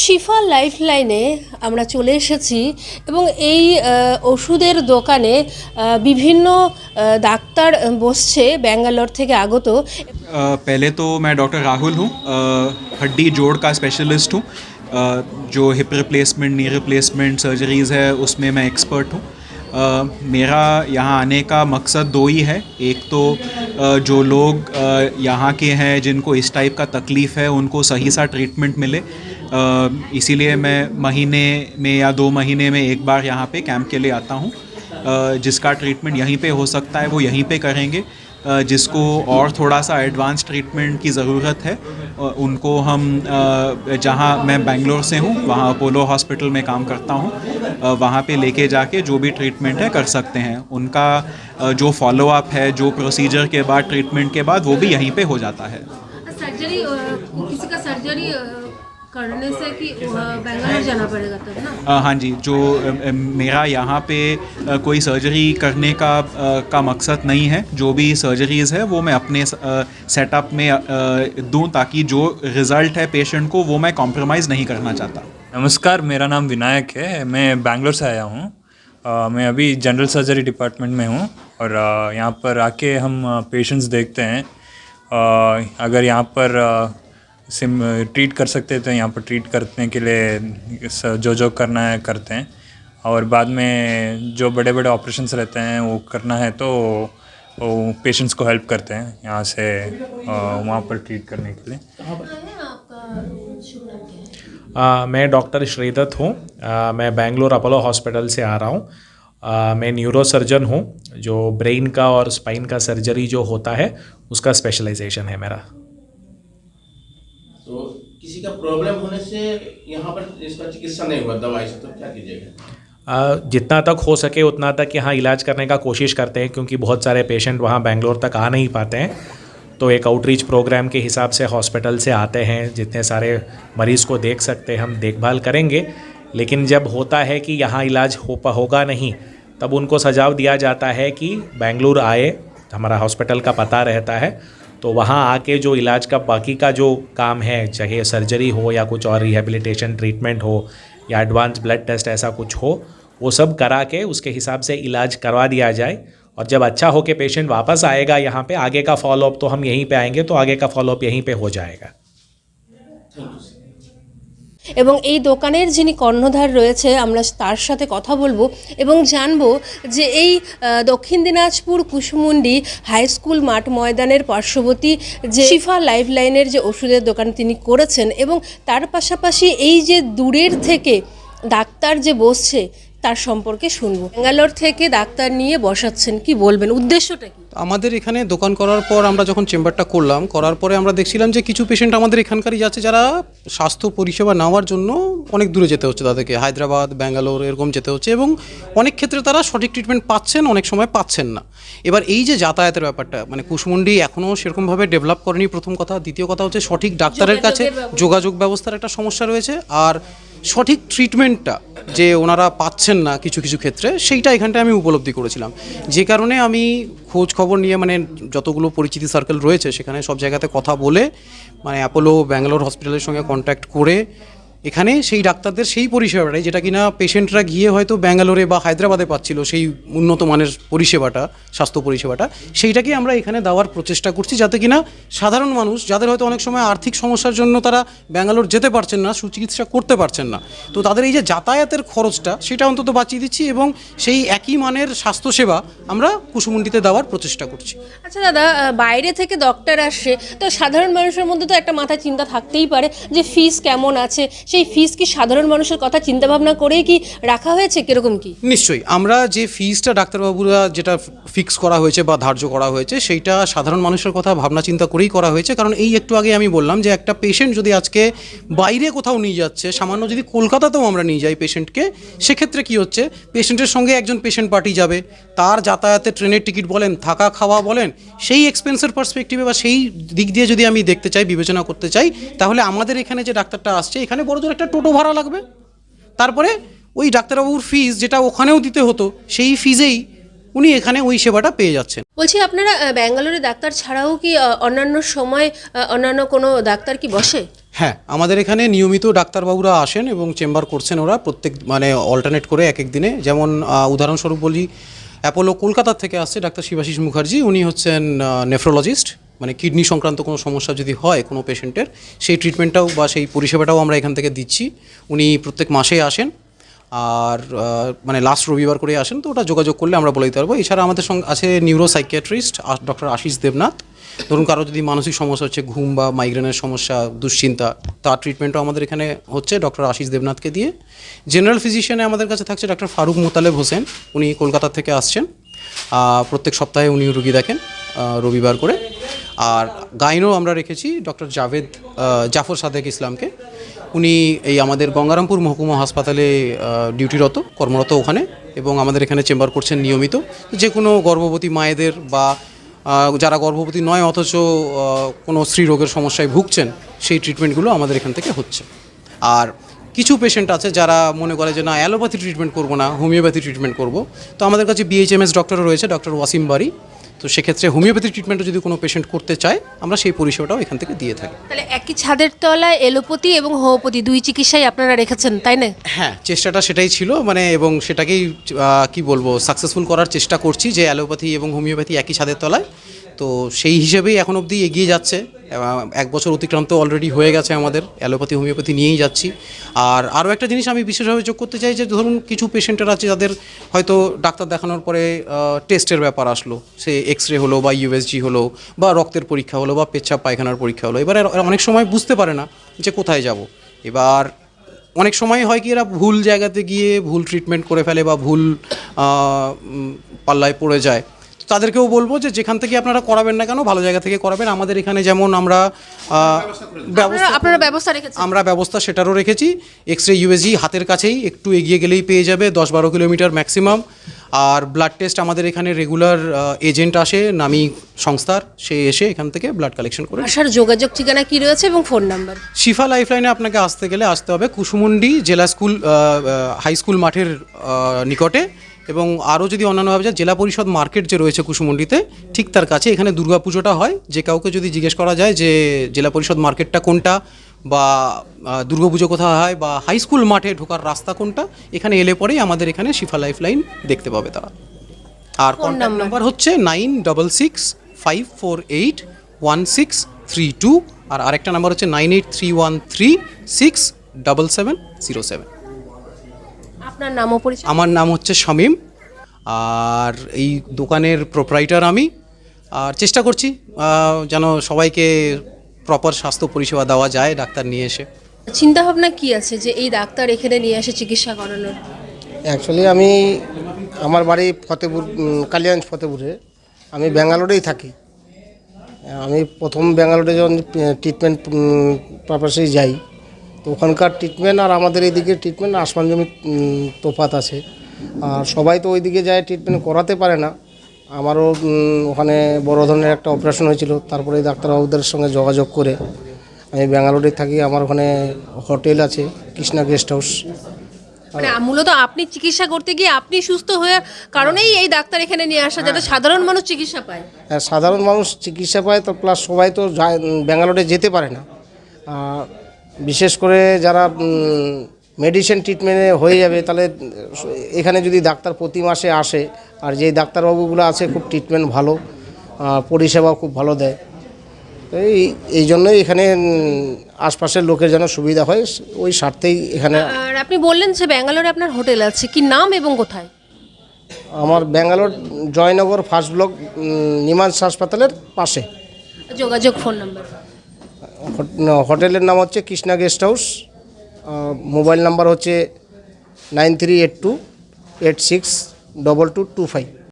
শিফা life লাইনে আমরা চলে এসেছি এবং এই আহ, ওষুধের দোকানে আহ, বিভিন্ন আহ, ডাক্তার বসছে ব্যাঙ্গালোর থেকে আগত अ, पहले तो मैं डॉक्टर राहुल हूँ अ, हड्डी जोड़ का स्पेशलिस्ट हूँ अ, जो hip replacement knee replacement surgeries है उसमें मैं एक्सपर्ट हूँ अ, मेरा यहाँ आने का मकसद दो ही है एक तो अ, जो लोग अ, यहाँ के हैं जिनको इस टाइप का तकलीफ़ है उनको सही सा ट्रीटमेंट मिले अ, इसीलिए मैं महीने में या दो महीने में एक बार यहाँ पे कैंप के लिए आता हूँ। जिसका ट्रीटमेंट यहीं पे हो सकता है, वो यहीं पे करेंगे। जिसको और थोड़ा सा एडवांस ट्रीटमेंट की ज़रूरत है उनको हम जहाँ मैं बेंगलोर से हूँ, वहाँ अपोलो हॉस्पिटल में काम करता हूँ। वहाँ पे लेके जाके जो भी ट्रीटमेंट है कर सकते हैं। उनका जो फॉलो अप है, जो प्रोसीजर के बाद ट्रीटमेंट के बाद, वो भी यहीं पे हो जाता है। सर्जरी किसी का सर्जरी करने से कि बैंगलोर जाना पड़ेगा तब ना? हाँ जी जो मेरा यहाँ पे कोई सर्जरी करने का का मकसद नहीं है। जो भी सर्जरीज़ है वो मैं अपने सेटअप में दूँ ताकि जो रिज़ल्ट है पेशेंट को वो मैं कॉम्प्रोमाइज़ नहीं करना चाहता। नमस्कार मेरा नाम विनायक है। मैं बैंगलोर से आया हूँ। मैं अभी जनरल सर्जरी डिपार्टमेंट में हूँ और यहाँ पर आके हम पेशेंट्स देखते हैं। अगर यहाँ पर सिम ट्रीट कर सकते हैं तो यहाँ पर ट्रीट करने के लिए जो जो करना है करते हैं। और बाद में जो बड़े बड़े ऑपरेशंस रहते हैं वो करना है तो वो पेशेंट्स को हेल्प करते हैं यहाँ से वहाँ पर ट्रीट करने के लिए। आ, मैं डॉक्टर श्रीदत्त हूँ। मैं बेंगलोर अपोलो हॉस्पिटल से आ रहा हूँ। आ, मैं न्यूरो सर्जन हूँ जो ब्रेन का और स्पाइन का सर्जरी जो होता है उसका स्पेशलाइजेशन है मेरा। किसी का प्रॉब्लम होने से यहाँ पर इसका चिकित्सा नहीं हुआ, दवाई से तो क्या कीजिएगा? जितना तक हो सके उतना तक यहाँ इलाज करने का कोशिश करते हैं, क्योंकि बहुत सारे पेशेंट वहाँ बेंगलोर तक आ नहीं पाते हैं। तो एक आउटरीच प्रोग्राम के हिसाब से हॉस्पिटल से आते हैं, जितने सारे मरीज़ को देख सकते हैं, हम देखभाल करेंगे। लेकिन जब होता है कि यहाँ इलाज हो पा, होगा नहीं, तब उनको सजाव दिया जाता है कि बेंगलुरु आए, हमारा हॉस्पिटल का पता रहता है। तो वहाँ आके जो इलाज का, बाकी का जो काम है, चाहे सर्जरी हो या कुछ और रिहेबिलिटेशन ट्रीटमेंट हो या एडवांस ब्लड टेस्ट ऐसा कुछ हो, वो सब करा के उसके हिसाब से इलाज करवा दिया जाए। और जब अच्छा हो के पेशेंट वापस आएगा यहाँ पे, आगे का फॉलोअप तो हम यहीं पे आएँगे तो आगे का फॉलोअप यहीं पे हो जाएगा। এবং এই দোকানের যিনি কর্ণধার রয়েছে, আমরা তার সাথে কথা বলব এবং জানব যে এই দক্ষিণ দিনাজপুর কুশমুন্ডি হাই স্কুল মাঠ ময়দানের পার্শ্ববর্তী যে শিফা লাইফ লাইনের যে ওষুধের দোকান তিনি করেছেন এবং তার পাশাপাশি এই যে দূরের থেকে ডাক্তার যে বসছে, তার সম্পর্কে শুনব। ব্যাঙ্গালোর থেকে ডাক্তার নিয়ে বসাচ্ছেন, কি বলবেন? উদ্দেশ্যটা কি? আমাদের এখানে দোকান করার পর আমরা যখন চেম্বারটা করলাম করার পরে আমরা দেখছিলাম যে কিছু পেশেন্ট আমাদের এখানকারই যাচ্ছে যারা স্বাস্থ্য পরিষেবা নেওয়ার জন্য অনেক দূরে যেতে হচ্ছে তাদেরকে। হায়দ্রাবাদ ব্যাঙ্গালোর এরকম যেতে হচ্ছে এবং অনেক ক্ষেত্রে তারা সঠিক ট্রিটমেন্ট পাচ্ছেন অনেক সময় পাচ্ছেন না। এবার এই যে যাতায়াতের ব্যাপারটা মানে কুশমুন্ডি এখনও সেরকমভাবে ডেভেলপ করেনি প্রথম কথা। দ্বিতীয় কথা হচ্ছে সঠিক ডাক্তারের কাছে যোগাযোগ ব্যবস্থার একটা সমস্যা রয়েছে। আর সঠিক ট্রিটমেন্টটা যে ওনারা পাচ্ছেন না কিছু কিছু ক্ষেত্রে, সেইটা এখানটায় আমি উপলব্ধি করেছিলাম। যে কারণে আমি খোঁজ খবর নিয়ে মানে যতগুলো পরিচিতি সার্কেল রয়েছে, সেখানে সব জায়গাতে কথা বলে মানে অ্যাপোলো ব্যাঙ্গালোর হসপিটালের সঙ্গে কন্ট্যাক্ট করে এখানে সেই ডাক্তারদের সেই পরিষেবাটাই, যেটা কিনা পেশেন্টরা গিয়ে হয়তো ব্যাঙ্গালোরে বা হায়দ্রাবাদে পাচ্ছিল সেই উন্নত মানের পরিষেবাটা, স্বাস্থ্য পরিষেবাটা, সেইটাকে আমরা এখানে দেওয়ার প্রচেষ্টা করছি যাতে কিনা সাধারণ মানুষ, যাদের হয়তো অনেক সময় আর্থিক সমস্যার জন্য তারা ব্যাঙ্গালোর যেতে পারছেন না, সুচিকিৎসা করতে পারছেন না। তো তাদের এই যে যাতায়াতের খরচটা, সেটা অন্তত বাঁচিয়ে দিচ্ছি এবং সেই একই মানের স্বাস্থ্যসেবা আমরা কুসুমুন্ডিতে দেওয়ার প্রচেষ্টা করছি। আচ্ছা দাদা বাইরে থেকে ডক্টর আসছে তো সাধারণ মানুষের মধ্যে তো একটা মাথায় চিন্তা থাকতেই পারে যে ফিস কেমন আছে সেই ফিস কি সাধারণ মানুষের কথা চিন্তা ভাবনা করেই কি রাখা হয়েছে? কীরকম কি? নিশ্চয়ই। আমরা যে ফিজটা ডাক্তারবাবুরা যেটা ফিক্স করা হয়েছে বা ধার্য করা হয়েছে, সেইটা সাধারণ মানুষের কথা ভাবনা চিন্তা করেই করা হয়েছে। কারণ এই একটু আগে আমি বললাম যে একটা পেশেন্ট যদি আজকে বাইরে কোথাও নিয়ে যাচ্ছে, সামান্য যদি কলকাতাতেও আমরা নিয়ে যাই পেশেন্টকে সেক্ষেত্রে কি হচ্ছে? পেশেন্টের সঙ্গে একজন পেশেন্ট পার্টি যাবে, তার যাতায়াতে ট্রেনের টিকিট বলেন, থাকা খাওয়া বলেন, সেই এক্সপেন্সের পার্সপেক্টিভে বা সেই দিক দিয়ে যদি আমি দেখতে চাই, বিবেচনা করতে চাই, তাহলে আমাদের এখানে যে ডাক্তারটা আসছে, এখানে বড় জোর একটা টোটো ভাড়া লাগবে। তারপরে ওই ডাক্তারবাবুর ফিস যেটা ওখানেও দিতে হতো সেই ফিজেই উনি এখানে ওই সেবাটা পেয়ে যাচ্ছেন। বলছি আপনারা ব্যাঙ্গালোরে ডাক্তার ছাড়াও কি অন্যান্য সময় অন্যান্য কোনো ডাক্তার কি বসে? হ্যাঁ আমাদের এখানে নিয়মিত ডাক্তারবাবুরা আসেন এবং চেম্বার করছেন ওরা প্রত্যেক মানে অল্টারনেট করে এক এক দিনে। যেমন উদাহরণস্বরূপ বলি অ্যাপোলো কলকাতার থেকে আসছে ডাক্তার শিবাশিস মুখার্জি। উনি হচ্ছেন নেফ্রোলজিস্ট মানে কিডনি সংক্রান্ত কোনো সমস্যা যদি হয় কোনো পেশেন্টের সেই ট্রিটমেন্টটাও বা সেই পরিষেবাটাও আমরা এখান থেকে দিচ্ছি। উনি প্রত্যেক মাসে আসেন, আর মানে লাস্ট রবিবার করে আসেন, তো ওটা যোগাযোগ করলে আমরা বলে দিতে পারব। এছাড়া আমাদের সঙ্গে আছে neuro psychiatrist doctor Ashis Debnath. ধরুন কারও যদি মানসিক সমস্যা হচ্ছে, ঘুম বা মাইগ্রেনের সমস্যা, দুশ্চিন্তা, তার ট্রিটমেন্টও আমাদের এখানে হচ্ছে ডক্টর আশিস দেবনাথকে দিয়ে। জেনারেল ফিজিশিয়ানে আমাদের কাছে থাকছে ডক্টর ফারুক মোতালেব হোসেন। উনি কলকাতা থেকে আসছেন। প্রত্যেক সপ্তাহে উনি রুগী দেখেন। রবিবার করে। আর গাইনও আমরা রেখেছি ডক্টর জাভেদ জাফর সাদেক ইসলামকে। উনি এই আমাদের গঙ্গারামপুর মহকুমা হাসপাতালে ডিউটিরত, কর্মরত ওখানে এবং আমাদের এখানে চেম্বার করছেন নিয়মিত। যে কোনো গর্ভবতী মায়েদের বা যারা গর্ভবতী নয় অথচ কোনো স্ত্রী রোগের সমস্যায় ভুগছেন, সেই ট্রিটমেন্টগুলো আমাদের এখান থেকে হচ্ছে। আর কিছু পেশেন্ট আছে যারা মনে করে যে, না, অ্যালোপ্যাথি ট্রিটমেন্ট করব না, হোমিওপ্যাথি ট্রিটমেন্ট করব। তো আমাদের কাছে বিএইচএমএস ডক্টর রয়েছে ডক্টর ওয়াসিম বারি। তো সেক্ষেত্রে হোমিওপ্যাথি ট্রিটমেন্টও যদি কোনো পেশেন্ট করতে চায় আমরা সেই পরিষেবাটাও এখান থেকে দিয়ে থাকি। তাহলে একই ছাদের তলায় এলোপতি এবং হোমিওপ্যাথি দুই চিকিৎসাই আপনারা রেখেছেন তাই না? হ্যাঁ চেষ্টাটা সেটাই ছিল মানে এবং সেটাকেই কি বলব সাকসেসফুল করার চেষ্টা করছি যে অ্যালোপ্যাথি এবং হোমিওপ্যাথি একই ছাদের তলায়। তো সেই হিসেবেই এখন অবধি এগিয়ে যাচ্ছে। এক বছর অতিক্রান্ত অলরেডি হয়ে গেছে আমাদের, অ্যালোপ্যাথি, হোমিওপ্যাথি নিয়েই যাচ্ছি। আর আরও একটা জিনিস আমি বিশেষভাবে যোগ করতে চাই যে, ধরুন কিছু পেশেন্টের আছে যাদের হয়তো ডাক্তার দেখানোর পরে টেস্টের ব্যাপার আসলো। সে এক্স রে হলো বা ইউএসজি হলো বা রক্তের পরীক্ষা হলো বা পেচ্ছাপ পায়খানার পরীক্ষা হলো। এবার অনেক সময় বুঝতে পারে না যে কোথায় যাব। এবার অনেক সময় হয় কি, এরা ভুল জায়গাতে গিয়ে ভুল ট্রিটমেন্ট করে ফেলে বা ভুল পাল্লায় পড়ে যায়। তাদেরকেও বলব যে যেখান থেকে আপনারা করাবেন না কেন ভালো জায়গা থেকে করাবেন। আমাদের এখানে যেমন আমরা ব্যবস্থা আপনারা আপনারা ব্যবস্থা রেখেছেন। আমরা ব্যবস্থা সেটারও রেখেছি। এক্স রে ইউএসজি হাতের কাছেই একটু এগিয়ে গেলেই পেয়ে যাবে দশ বারো কিলোমিটার ম্যাক্সিমাম আর ব্লাড টেস্ট আমাদের এখানে রেগুলার এজেন্ট আসে নামি সংস্থার সে এসে এখান থেকে ব্লাড কালেকশন করে আসার যোগাযোগ ঠিকানা কি রয়েছে এবং ফোন নাম্বার শিফা লাইফলাইনে আপনাকে আসতে গেলে আসতে হবে কুসুমুন্ডি জেলা স্কুল হাই স্কুল মাঠের নিকটে। এবং আরও যদি অন্যান্যভাবে যায় জেলা পরিষদ মার্কেট যে রয়েছে কুসুমুন্ডিতে ঠিক তার কাছে এখানে দুর্গাপুজোটা হয়। যে কাউকে যদি জিজ্ঞেস করা যায় যে জেলা পরিষদ মার্কেটটা কোনটা বা দুর্গাপুজো কোথায় হয় বা হাই স্কুল মাঠে ঢোকার রাস্তা কোনটা এখানে এলে পরেই আমাদের এখানে শিফা লাইফ লাইন দেখতে পাবে তারা। আর কন্ট্যাক্ট নাম্বার? হচ্ছে nine double six five four eight one six three two আর আরেকটা নাম্বার হচ্ছে nine eight three one three six double seven zero seven. আপনার নামও পরিচয়? আমার নাম হচ্ছে শামীম। আর এই দোকানের প্রোপ্রাইটার আমি। আর চেষ্টা করছি যেন সবাইকে প্রপার স্বাস্থ্য পরিষেবা দেওয়া যায় ডাক্তার নিয়ে এসে। চিন্তা ভাবনা কি আছে যে এই ডাক্তার এখানে নিয়ে আসে চিকিৎসা করানোর? অ্যাকচুয়ালি আমি আমার বাড়ি ফতেপুর উম, কালিয়াগঞ্জ ফতেপুরে। আমি ব্যাঙ্গালোরেই থাকি। আমি প্রথম ব্যাঙ্গালোরে যখন ট্রিটমেন্ট পারপাসেই যাই তো ওখানকার ট্রিটমেন্ট আর আমাদের এইদিকে ট্রিটমেন্ট আসমান জমি উম, তফাত আছে। আর সবাই তো ওইদিকে যায় ট্রিটমেন্ট করাতে পারে না। আমারও ওখানে বড় ধরনের একটা অপারেশন হয়েছিল। তারপরে ডাক্তারবাবুদের সঙ্গে যোগাযোগ করে আমি ব্যাঙ্গালোরে থাকি। আমার ওখানে হোটেল আছে কৃষ্ণা গেস্ট হাউস। মানে মূলত আপনি চিকিৎসা করতে গিয়ে আপনি সুস্থ হয়ে কারণেই এই ডাক্তার এখানে নিয়ে আসা যাতে সাধারণ মানুষ চিকিৎসা পায়। হ্যাঁ, সাধারণ মানুষ চিকিৎসা পায় তো প্লাস সবাই তো যায়- ব্যাঙ্গালোরে যেতে পারে না। আর বিশেষ করে যারা মেডিসিন ট্রিটমেন্টে হয়ে যাবে তাহলে এখানে যদি ডাক্তার প্রতি মাসে আসে আর যেই ডাক্তারবাবুগুলো আছে খুব ট্রিটমেন্ট ভালো আর পরিষেবা খুব ভালো দেয়। এই এই জন্যই এখানে আশপাশের লোকের যেন সুবিধা হয় ওই স্বার্থেই এখানে আর আপনি বললেন যে ব্যাঙ্গালোরে আপনার হোটেল আছে কি নাম এবং কোথায়? আমার Bangalore Jayanagar first block NIMHANS হাসপাতালের পাশে। যোগাযোগ ফোন নাম্বার। হোটেলের নাম হচ্ছে Krishna guest house. Mobile number হচ্ছে nine three eight two eight six double two two five.